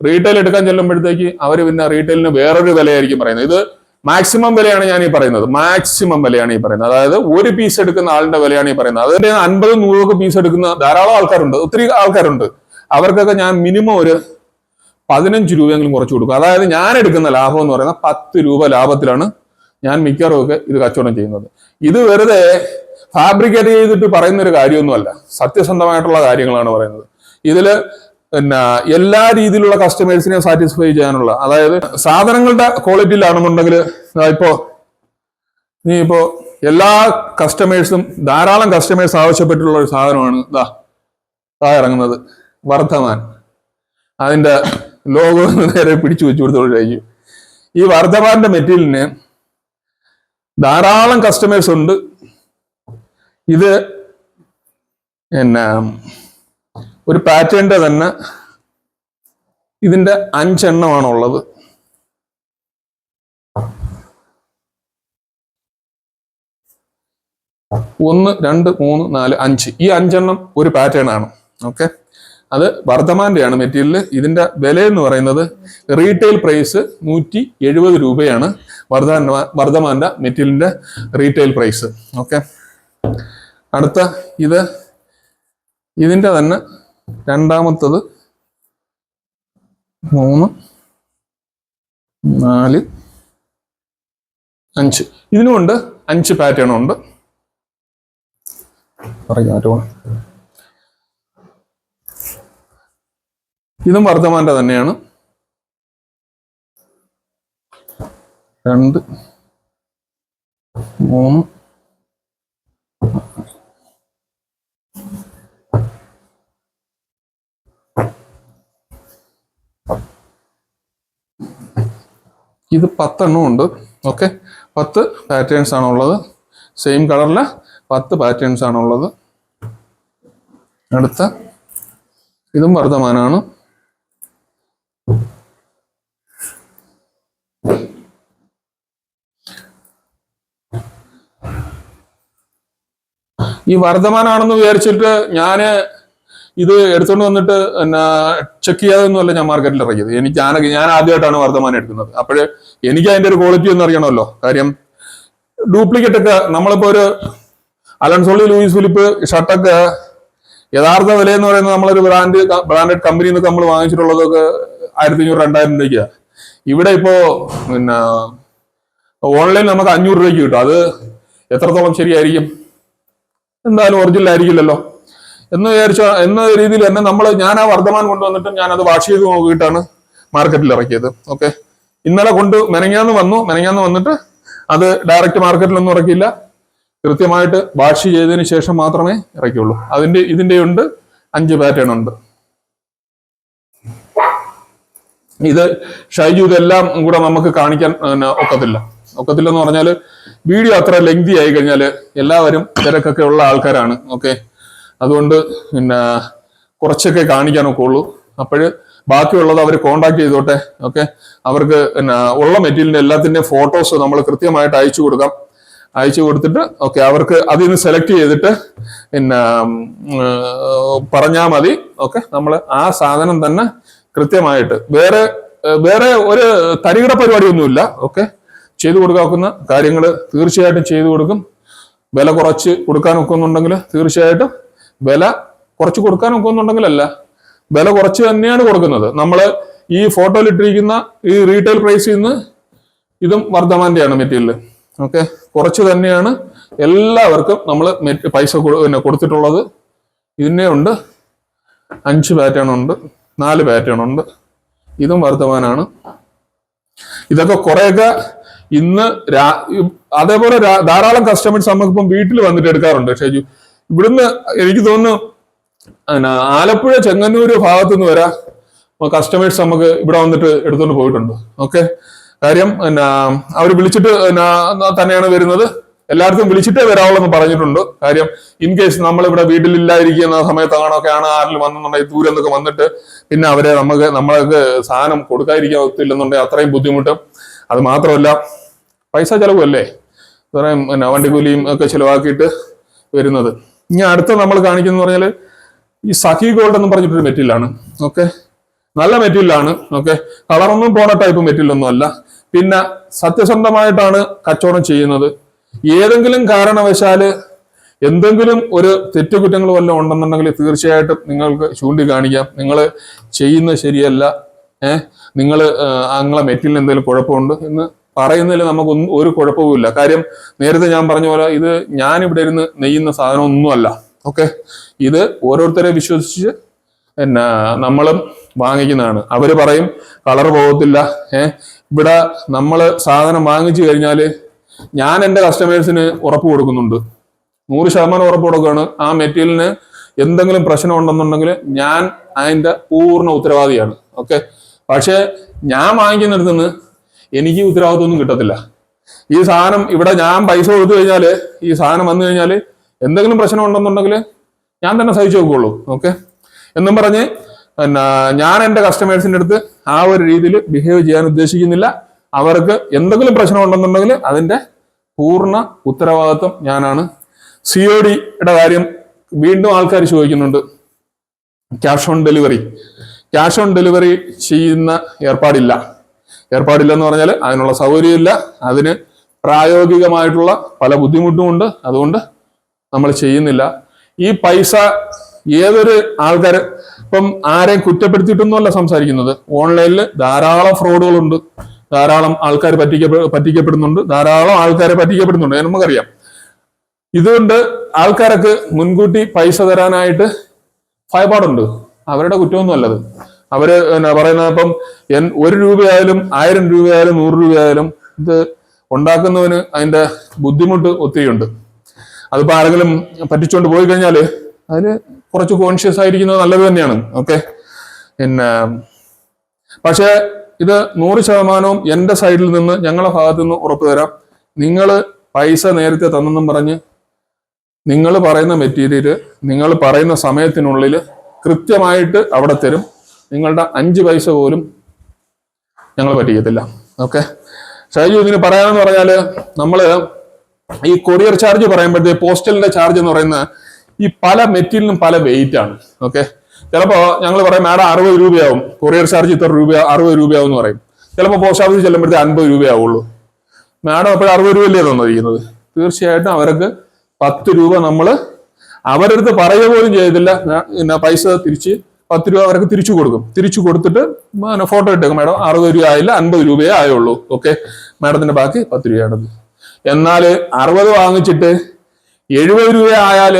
A: റീറ്റെയിൽ എടുക്കാൻ ചെല്ലുമ്പോഴത്തേക്ക് അവർ പിന്നെ റീറ്റെയിലിന് വേറൊരു വിലയായിരിക്കും പറയുന്നത്. ഇത് മാക്സിമം വിലയാണ് ഞാൻ ഈ പറയുന്നത്. മാക്സിമം വിലയാണ് ഈ പറയുന്നത്. അതായത് ഒരു പീസ് എടുക്കുന്ന ആളിന്റെ വിലയാണ് ഈ പറയുന്നത്. അതിന്റെ അൻപത് നൂറൊക്കെ പീസ് എടുക്കുന്ന ധാരാളം ആൾക്കാരുണ്ട്. ഒത്തിരി ആൾക്കാരുണ്ട്. അവർക്കൊക്കെ ഞാൻ മിനിമം ഒരു പതിനഞ്ച് രൂപയെങ്കിലും കുറച്ച് കൊടുക്കും. അതായത് ഞാൻ എടുക്കുന്ന ലാഭം എന്ന് പറയുന്നത് പത്ത് രൂപ ലാഭത്തിലാണ് ഞാൻ മിക്കവാറും ഒക്കെ ഇത് കച്ചവടം ചെയ്യുന്നത്. ഇത് വെറുതെ ഫാബ്രിക്കേറ്റ് ചെയ്തിട്ട് പറയുന്ന ഒരു കാര്യമൊന്നുമല്ല. സത്യസന്ധമായിട്ടുള്ള കാര്യങ്ങളാണ് പറയുന്നത്. ഇതിൽ പിന്നെ എല്ലാ രീതിയിലുള്ള കസ്റ്റമേഴ്സിനെ സാറ്റിസ്ഫൈ ചെയ്യാനുള്ള അതായത് സാധനങ്ങളുടെ ക്വാളിറ്റിയിലാണെന്നുണ്ടെങ്കിൽ ഇപ്പോ നീ ഇപ്പോ എല്ലാ കസ്റ്റമേഴ്സും ധാരാളം കസ്റ്റമേഴ്സ് ആവശ്യപ്പെട്ടിട്ടുള്ള ഒരു സാധനമാണ് ഇതാ ഇറങ്ങുന്നത്. വർദ്ധമാൻ. അതിന്റെ ലോഗോ [laughs] നേരെ പിടിച്ചു വെച്ചു കൊടുത്തോളൂ കഴിയും ഈ വർദ്ധമാന്റെ മെറ്റീരിയലിന് ധാരാളം കസ്റ്റമേഴ്സ് ഉണ്ട്. ഇത് പിന്നെ ഒരു പാറ്റേണിന്റെ തന്നെ ഇതിന്റെ അഞ്ചെണ്ണമാണ് ഉള്ളത് ഒന്ന് രണ്ട് മൂന്ന് നാല് അഞ്ച്. ഈ അഞ്ചെണ്ണം ഒരു പാറ്റേൺ ആണ്. ഓക്കെ അത് വർദ്ധമാന്റെയാണ് മെറ്റീരിയൽ. ഇതിന്റെ വില എന്ന് പറയുന്നത് റീറ്റെയിൽ പ്രൈസ് നൂറ്റി എഴുപത് രൂപയാണ് വർദ്ധമാൻ വർദ്ധമാന്റെ മെറ്റീരിയലിന്റെ റീറ്റെയിൽ പ്രൈസ്. ഓക്കെ. അടുത്ത ഇത് ഇതിന്റെ തന്നെ രണ്ടാമത്തത് മൂന്ന് നാല് അഞ്ച്. ഇതിനുമുണ്ട് അഞ്ച് പാറ്റേൺ ഉണ്ട് പറയും ഇതും വർദ്ധമാന്റെ തന്നെയാണ്. രണ്ട് മൂന്ന് ഇത് പത്തെണ്ണം ഉണ്ട്. ഓക്കെ. പത്ത് പാറ്റേൺസ് ആണുള്ളത്. സെയിം കളറിലെ പത്ത് പാറ്റേൺസ് ആണുള്ളത്. അടുത്ത ഇതും വർദ്ധമാനാണ്. ഈ വർദ്ധമാനാണെന്ന് വിചാരിച്ചിട്ട് ഞാൻ ഇത് എടുത്തുകൊണ്ട് വന്നിട്ട് എന്നാ ചെക്ക് ചെയ്യാതൊന്നുമല്ല ഞാൻ മാർക്കറ്റിൽ ഇറങ്ങിയത്. എനിക്ക് ഞാൻ ഞാൻ ആദ്യമായിട്ടാണ് വർദ്ധമാനം എടുക്കുന്നത്. അപ്പോൾ എനിക്ക് അതിന്റെ ഒരു ക്വാളിറ്റി ഒന്നും അറിയണമല്ലോ. കാര്യം ഡ്യൂപ്ലിക്കേറ്റ് ഒക്കെ നമ്മളിപ്പോ ഒരു അലൻസോളി ലൂയിസ് ഫിലിപ്പ് ഷർട്ടൊക്കെ യഥാർത്ഥ വില എന്ന് പറയുന്നത് നമ്മളൊരു ബ്രാൻഡ് ബ്രാൻഡഡ് കമ്പനിയിൽ നിന്നൊക്കെ നമ്മൾ വാങ്ങിച്ചിട്ടുള്ളതൊക്കെ ആയിരത്തി അഞ്ഞൂറ് രണ്ടായിരം രൂപയ്ക്കാണ് ഇവിടെ ഇപ്പോ പിന്നെ ഓൺലൈൻ നമുക്ക് അഞ്ഞൂറ് രൂപയ്ക്ക് കിട്ടും. അത് എത്രത്തോളം ശരിയായിരിക്കും? എന്തായാലും ഒറിജിനൽ ആയിരിക്കില്ലല്ലോ. എന്ന് വിചാരിച്ച എന്ന രീതിയിൽ തന്നെ നമ്മൾ ഞാൻ ആ വർദ്ധമാൻ കൊണ്ടുവന്നിട്ടും ഞാൻ അത് വാഷ് ചെയ്ത് നോക്കിയിട്ടാണ് മാർക്കറ്റിൽ ഇറക്കിയത്. ഓക്കെ ഇന്നലെ കൊണ്ട് മെനങ്ങാന്ന് വന്നു. മെനങ്ങാന്ന് വന്നിട്ട് അത് ഡയറക്റ്റ് മാർക്കറ്റിലൊന്നും ഇറക്കിയില്ല. കൃത്യമായിട്ട് വാഷ് ചെയ്തതിന് ശേഷം മാത്രമേ ഇറക്കിയുള്ളൂ. അതിന്റെ ഇതിന്റെ ഉണ്ട് അഞ്ച് പാറ്റേൺ ഉണ്ട്. ഇത് ഷൈജു ഇതെല്ലാം കൂടെ നമുക്ക് കാണിക്കാൻ ഒക്കത്തില്ല. ഒക്കത്തില്ല എന്ന് പറഞ്ഞാൽ വീഡിയോ അത്ര ലെങ്തി ആയി കഴിഞ്ഞാൽ എല്ലാവരും തിരക്കൊക്കെ ഉള്ള ആൾക്കാരാണ് ഓക്കെ അതുകൊണ്ട് പിന്നെ കുറച്ചൊക്കെ കാണിക്കാനൊക്കെ ഉള്ളൂ അപ്പോൾ ബാക്കിയുള്ളത് അവർ കോണ്ടാക്ട് ചെയ്തോട്ടെ ഓക്കെ അവർക്ക് പിന്നെ ഉള്ള മെറ്റീരിയലിന്റെ എല്ലാത്തിന്റെയും ഫോട്ടോസ് നമ്മൾ കൃത്യമായിട്ട് അയച്ചു കൊടുക്കാം. അയച്ചു കൊടുത്തിട്ട് ഓക്കെ അവർക്ക് അതിൽ നിന്ന് സെലക്ട് ചെയ്തിട്ട് പിന്നെ പറഞ്ഞാൽ മതി ഓക്കെ നമ്മൾ ആ സാധനം തന്നെ കൃത്യമായിട്ട്. വേറെ വേറെ ഒരു തരികിട പരിപാടിയൊന്നുമില്ല ഓക്കെ ചെയ്തു കൊടുക്കാവുന്ന കാര്യങ്ങൾ തീർച്ചയായിട്ടും ചെയ്തു കൊടുക്കും. വില കുറച്ച് കൊടുക്കാൻ ഒക്കുന്നുണ്ടെങ്കിൽ തീർച്ചയായിട്ടും വില കുറച്ച് കൊടുക്കാൻ ഒക്കുന്നുണ്ടെങ്കിലല്ല വില കുറച്ച് തന്നെയാണ് കൊടുക്കുന്നത്. നമ്മൾ ഈ ഫോട്ടോയിൽ ഇട്ടിരിക്കുന്ന ഈ റീറ്റെയിൽ പ്രൈസിൽ നിന്ന് ഇതും വർദ്ധമാന്റെയാണ് മെറ്റീരിയൽ ഓക്കെ കുറച്ച് തന്നെയാണ് എല്ലാവർക്കും നമ്മൾ പൈസ പിന്നെ കൊടുത്തിട്ടുള്ളത്. ഇതിനെ ഉണ്ട് അഞ്ച് പാറ്റേൺ ഉണ്ട് നാല് പാറ്റേൺ ഉണ്ട്. ഇതും വർദ്ധമാനാണ്. ഇതൊക്കെ കുറെയൊക്കെ ഇന്ന് അതേപോലെ ധാരാളം കസ്റ്റമേഴ്സ് നമുക്കിപ്പം വീട്ടിൽ വന്നിട്ട് എടുക്കാറുണ്ട്. പക്ഷേ ഇവിടുന്ന് എനിക്ക് തോന്നുന്നു ആലപ്പുഴ ചെങ്ങന്നൂര് ഭാഗത്തു നിന്ന് വരാ കസ്റ്റമേഴ്സ് നമുക്ക് ഇവിടെ വന്നിട്ട് എടുത്തുകൊണ്ട് പോയിട്ടുണ്ട്. ഓക്കെ കാര്യം പിന്നെ അവർ വിളിച്ചിട്ട് തന്നെയാണ് വരുന്നത്. എല്ലായിടത്തും വിളിച്ചിട്ടേ വരാവുള്ളൂ എന്ന് പറഞ്ഞിട്ടുണ്ട്. കാര്യം ഇൻ കേസ് നമ്മൾ നമ്മളിവിടെ വീട്ടിലില്ലാതിരിക്കുന്ന സമയത്താണൊക്കെയാണ് ആരെങ്കിലും വന്നെന്നുണ്ടെങ്കിൽ ദൂരെ നിന്നൊക്കെ വന്നിട്ട് പിന്നെ അവരെ നമുക്ക് നമ്മൾക്ക് സാധനം കൊടുക്കാതിരിക്കാൻ ഒത്തില്ലെന്നുണ്ടെങ്കിൽ അത്രയും ബുദ്ധിമുട്ട്. അത് മാത്രമല്ല പൈസ ചെലവല്ലേ? ഇത്രയും പിന്നെ വണ്ടിക്കൂലിയും ഒക്കെ ചിലവാക്കിയിട്ട് വരുന്നത്. ഇനി അടുത്ത നമ്മൾ കാണിക്കുന്നത് പറഞ്ഞാൽ ഈ സഖി ഗോൾഡ് എന്ന് പറഞ്ഞിട്ടൊരു മെറ്റീരിയലാണ് ഓക്കെ നല്ല മെറ്റീരിയലാണ് ഓക്കെ കളറൊന്നും പോണ ടൈപ്പ് അല്ല. പിന്നെ സത്യസന്ധമായിട്ടാണ് കച്ചവടം ചെയ്യുന്നത്. ഏതെങ്കിലും കാരണവശാൽ എന്തെങ്കിലും ഒരു തെറ്റുകുറ്റങ്ങൾ വല്ലതും ഉണ്ടെന്നുണ്ടെങ്കിൽ തീർച്ചയായിട്ടും നിങ്ങൾക്ക് ചൂണ്ടിക്കാണിക്കാം. നിങ്ങൾ ചെയ്യുന്നത് ശരിയല്ല ഏഹ്? നിങ്ങൾ നിങ്ങളെ മെറ്റിൽ എന്തെങ്കിലും കുഴപ്പമുണ്ട് എന്ന് പറയുന്നതിൽ നമുക്കൊന്നും ഒരു കുഴപ്പവുമില്ല. കാര്യം നേരത്തെ ഞാൻ പറഞ്ഞ പോലെ ഇത് ഞാൻ ഇവിടെ ഇരുന്ന് നെയ്യുന്ന സാധനം ഒന്നുമല്ല ഓക്കെ? ഇത് ഓരോരുത്തരെ വിശ്വസിച്ച് പിന്നെ നമ്മളും വാങ്ങിക്കുന്നതാണ്. അവർ പറയും കളർ പോകത്തില്ല. ഏഹ് ഇവിടെ നമ്മൾ സാധനം വാങ്ങിച്ചു കഴിഞ്ഞാൽ ഞാൻ എന്റെ കസ്റ്റമേഴ്സിന് ഉറപ്പ് കൊടുക്കുന്നുണ്ട്. നൂറ് ശതമാനം ഉറപ്പ് കൊടുക്കുകയാണ്. ആ മെറ്റീരിയലിന് എന്തെങ്കിലും പ്രശ്നം ഉണ്ടെന്നുണ്ടെങ്കിൽ ഞാൻ അതിന്റെ പൂർണ ഉത്തരവാദിയാണ്. ഓക്കെ? പക്ഷേ ഞാൻ വാങ്ങിക്കുന്നിടത്ത് നിന്ന് എനിക്ക് ഉത്തരവാദിത്വമൊന്നും കിട്ടത്തില്ല. ഈ സാധനം ഇവിടെ ഞാൻ പൈസ കൊടുത്തു കഴിഞ്ഞാൽ ഈ സാധനം വന്നു കഴിഞ്ഞാൽ എന്തെങ്കിലും പ്രശ്നം ഉണ്ടെന്നുണ്ടെങ്കിൽ ഞാൻ തന്നെ സഹിച്ചു നോക്കുള്ളൂ. ഓക്കെ എന്നും പറഞ്ഞ് ഞാൻ എന്റെ കസ്റ്റമേഴ്സിന്റെ അടുത്ത് ആ ഒരു രീതിയിൽ ബിഹേവ് ചെയ്യാൻ ഉദ്ദേശിക്കുന്നില്ല. അവർക്ക് എന്തെങ്കിലും പ്രശ്നം ഉണ്ടെന്നുണ്ടെങ്കിൽ അതിന്റെ പൂർണ ഉത്തരവാദിത്വം ഞാനാണ്. സി ഒ ഡിയുടെ കാര്യം വീണ്ടും ആൾക്കാർ ചോദിക്കുന്നുണ്ട്. Cash on delivery cash on delivery ചെയ്യുന്ന ഏർപ്പാടില്ല. ഏർപ്പാടില്ല എന്ന് പറഞ്ഞാൽ അതിനുള്ള സൗകര്യമില്ല. അതിന് പ്രായോഗികമായിട്ടുള്ള പല ബുദ്ധിമുട്ടുമുണ്ട് അതുകൊണ്ട് നമ്മൾ ചെയ്യുന്നില്ല. ഈ പൈസ ഏതൊരു ആൾക്കാർ ഇപ്പം ആരെയും കുറ്റപ്പെടുത്തിയിട്ടൊന്നുമല്ല സംസാരിക്കുന്നത്. ഓൺലൈനിൽ ധാരാളം ഫ്രോഡുകളുണ്ട്. ധാരാളം ആൾക്കാർ പറ്റിക്കപ്പെ പറ്റിക്കപ്പെടുന്നുണ്ട്. ധാരാളം ആൾക്കാരെ പറ്റിക്കപ്പെടുന്നുണ്ട്. നമുക്കറിയാം. ഇതുകൊണ്ട് ആൾക്കാരൊക്കെ മുൻകൂട്ടി പൈസ തരാനായിട്ട് ഭയപ്പാടുണ്ട്. അവരുടെ കുറ്റമൊന്നും അല്ലത്. അവർ പറയുന്നത് ഇപ്പം ഒരു രൂപയായാലും ആയിരം രൂപയായാലും നൂറ് രൂപയായാലും ഇത് ഉണ്ടാക്കുന്നവന് അതിന്റെ ബുദ്ധിമുട്ട് ഒത്തിരിയുണ്ട്. അതിപ്പോ ആരെങ്കിലും പറ്റിച്ചുകൊണ്ട് പോയി കഴിഞ്ഞാൽ അതിന് കുറച്ച് കോൺഷ്യസ് ആയിരിക്കുന്നത് നല്ലത് തന്നെയാണ്. ഓക്കെ? പിന്നെ പക്ഷേ ഇത് നൂറ് ശതമാനവും എന്റെ സൈഡിൽ നിന്ന് ഞങ്ങളെ ഭാഗത്തു നിന്ന് ഉറപ്പ് തരാം. നിങ്ങൾ പൈസ നേരത്തെ തന്നെന്നും പറഞ്ഞ് നിങ്ങൾ പറയുന്ന മെറ്റീരിയൽ നിങ്ങൾ പറയുന്ന സമയത്തിനുള്ളിൽ കൃത്യമായിട്ട് അവിടെ തരും. നിങ്ങളുടെ അഞ്ച് പൈസ പോലും ഞങ്ങൾ പറ്റിക്കത്തില്ല. ഓക്കെ ഷൈജു ഇതിന് പറയാനെന്ന് പറഞ്ഞാൽ നമ്മൾ ഈ കൊറിയർ ചാർജ് പറയുമ്പോഴത്തേ പോസ്റ്റലിന്റെ ചാർജ് എന്ന് പറയുന്നത് ഈ പല മെറ്റീരിയലിനും പല വെയിറ്റ് ആണ്. ഓക്കെ ചിലപ്പോൾ ഞങ്ങൾ പറയും മാഡം അറുപത് രൂപയാവും. കൊറിയർ ചാർജ് ഇത്ര രൂപ അറുപത് രൂപയാവും എന്ന് പറയും. ചിലപ്പോൾ പോസ്റ്റ് ഓഫീസിൽ ചെല്ലുമ്പോഴത്തേ അൻപത് രൂപയാവുള്ളൂ. മാഡം അപ്പോൾ അറുപത് രൂപയല്ലേ തന്നിരിക്കുന്നത്? തീർച്ചയായിട്ടും അവർക്ക് പത്ത് രൂപ നമ്മൾ അവരടുത്ത് പറയുക പോലും ചെയ്തില്ല. പിന്നെ പൈസ തിരിച്ച് പത്ത് രൂപ അവർക്ക് തിരിച്ചു കൊടുക്കും. തിരിച്ചു കൊടുത്തിട്ട് ഫോട്ടോ ഇട്ടേക്കും. മാഡം അറുപത് രൂപ ആയില്ല അൻപത് രൂപയേ ആയുള്ളൂ. ഓക്കെ മാഡത്തിന്റെ ബാക്കി പത്ത് രൂപയാണത്. എന്നാൽ അറുപത് വാങ്ങിച്ചിട്ട് എഴുപത് രൂപ ആയാൽ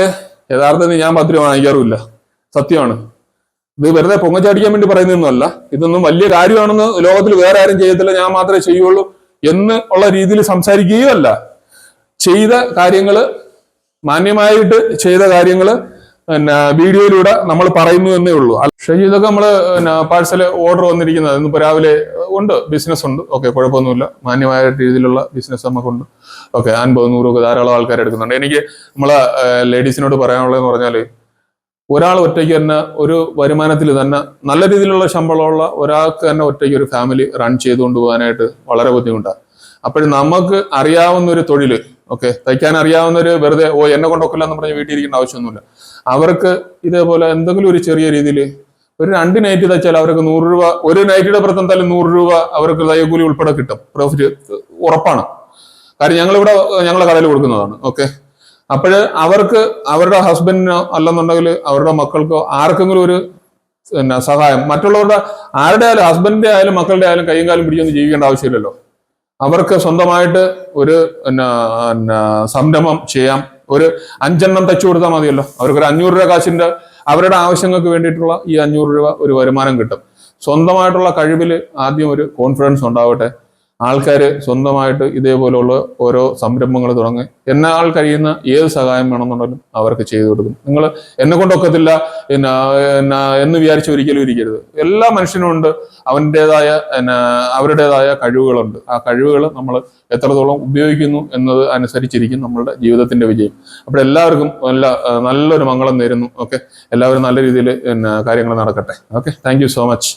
A: യഥാർത്ഥത്തിൽ ഞാൻ പത്ത് രൂപ വാങ്ങിക്കാറുമില്ല. സത്യമാണ്. ഇത് വെറുതെ പൊങ്ങച്ചാടിക്കാൻ വേണ്ടി പറയുന്നതൊന്നുമല്ല. ഇതൊന്നും വലിയ കാര്യമാണെന്ന് ലോകത്തിൽ വേറെ ആരും ചെയ്യത്തില്ല. ഞാൻ മാത്രമേ ചെയ്യുള്ളൂ എന്ന് ഉള്ള രീതിയിൽ സംസാരിക്കുകയും അല്ല ചെയ്ത കാര്യങ്ങൾ മാന്യമായിട്ട് ചെയ്ത കാര്യങ്ങൾ പിന്നെ വീഡിയോയിലൂടെ നമ്മൾ പറയുന്നു എന്നേ ഉള്ളൂ. പക്ഷേ ഇതൊക്കെ നമ്മൾ പിന്നെ പാഴ്സൽ ഓർഡർ വന്നിരിക്കുന്നത്. ഇന്നിപ്പോൾ രാവിലെ ഉണ്ട് ബിസിനസ് ഉണ്ട്. ഓക്കെ കുഴപ്പമൊന്നുമില്ല. മാന്യമായ രീതിയിലുള്ള ബിസിനസ് നമുക്കുണ്ട്. ഓക്കെ അൻപത് നൂറൊക്കെ ധാരാളം ആൾക്കാർ എടുക്കുന്നുണ്ട്. എനിക്ക് നമ്മളെ ലേഡീസിനോട് പറയാനുള്ളതെന്ന് പറഞ്ഞാൽ ഒരാൾ ഒറ്റയ്ക്ക് തന്നെ ഒരു വരുമാനത്തിൽ തന്നെ നല്ല രീതിയിലുള്ള ശമ്പളമുള്ള ഒരാൾക്ക് തന്നെ ഒറ്റയ്ക്ക് ഒരു ഫാമിലി റൺ ചെയ്തുകൊണ്ട് പോകാനായിട്ട് വളരെ ബുദ്ധിമുട്ടാണ്. അപ്പോഴും നമുക്ക് അറിയാവുന്ന ഒരു തൊഴിൽ ഓക്കെ. തയ്ക്കാൻ അറിയാവുന്ന ഒരു വെറുതെ ഓ എന്നെ കൊണ്ടൊക്കില്ല എന്ന് പറഞ്ഞ് വീട്ടിൽ ഇരിക്കേണ്ട ആവശ്യമൊന്നുമില്ല. അവർക്ക് ഇതേപോലെ എന്തെങ്കിലും ഒരു ചെറിയ രീതിയിൽ ഒരു രണ്ട് നൈറ്റ് തയ്ച്ചാൽ അവർക്ക് നൂറ് രൂപ ഒരു നൈറ്റിയുടെ പുറത്ത് എന്തായാലും നൂറ് രൂപ അവർക്ക് തയ്യക്കൂലി ഉൾപ്പെടെ കിട്ടും. പ്രോഫിറ്റ് ഉറപ്പാണ്. കാര്യം ഞങ്ങളിവിടെ ഞങ്ങളുടെ കടയിൽ കൊടുക്കുന്നതാണ്. ഓക്കെ. അപ്പോൾ അവർക്ക് അവരുടെ ഹസ്ബൻഡിനോ അല്ലെന്നുണ്ടെങ്കിൽ അവരുടെ മക്കൾക്കോ ആർക്കെങ്കിലും ഒരു പിന്നെ സഹായം. മറ്റുള്ളവരുടെ ആരുടെ ആയാലും ഹസ്ബൻഡിന്റെ ആയാലും മക്കളുടെ ആയാലും കൈയും കാലും പിടിച്ചൊന്നും ജീവിക്കേണ്ട ആവശ്യമില്ലല്ലോ. അവർക്ക് സ്വന്തമായിട്ട് ഒരു സംരംഭം ചെയ്യാം. ഒരു അഞ്ചെണ്ണം തച്ചു കൊടുത്താൽ മതിയല്ലോ. അവർക്കൊരു അഞ്ഞൂറ് രൂപ കാശിന്റെ അവരുടെ ആവശ്യങ്ങൾക്ക് വേണ്ടിയിട്ടുള്ള ഈ അഞ്ഞൂറ് രൂപ ഒരു വരുമാനം കിട്ടും. സ്വന്തമായിട്ടുള്ള കഴിവിൽ ആദ്യം ഒരു കോൺഫിഡൻസ് ഉണ്ടാവട്ടെ. ആൾക്കാർ സ്വന്തമായിട്ട് ഇതേപോലെയുള്ള ഓരോ സംരംഭങ്ങൾ തുടങ്ങി എന്നാൽ കഴിയുന്ന ഏത് സഹായം വേണമെന്നുണ്ടെങ്കിലും അവർക്ക് ചെയ്തു കൊടുക്കും. നിങ്ങൾ എന്നെ കൊണ്ടൊക്കത്തില്ല പിന്നെ എന്ന് വിചാരിച്ച് ഒരിക്കലും ഇരിക്കരുത്. എല്ലാ മനുഷ്യനും ഉണ്ട് അവന്റെതായ അവരുടേതായ കഴിവുകളുണ്ട്. ആ കഴിവുകൾ നമ്മൾ എത്രത്തോളം ഉപയോഗിക്കുന്നു എന്നത് അനുസരിച്ചിരിക്കും നമ്മളുടെ ജീവിതത്തിന്റെ വിജയം. അപ്പോൾ എല്ലാവർക്കും നല്ല നല്ലൊരു മംഗളം നേരുന്നു. ഓക്കെ? എല്ലാവരും നല്ല രീതിയിൽ കാര്യങ്ങൾ നടക്കട്ടെ. ഓക്കെ? Thank so much.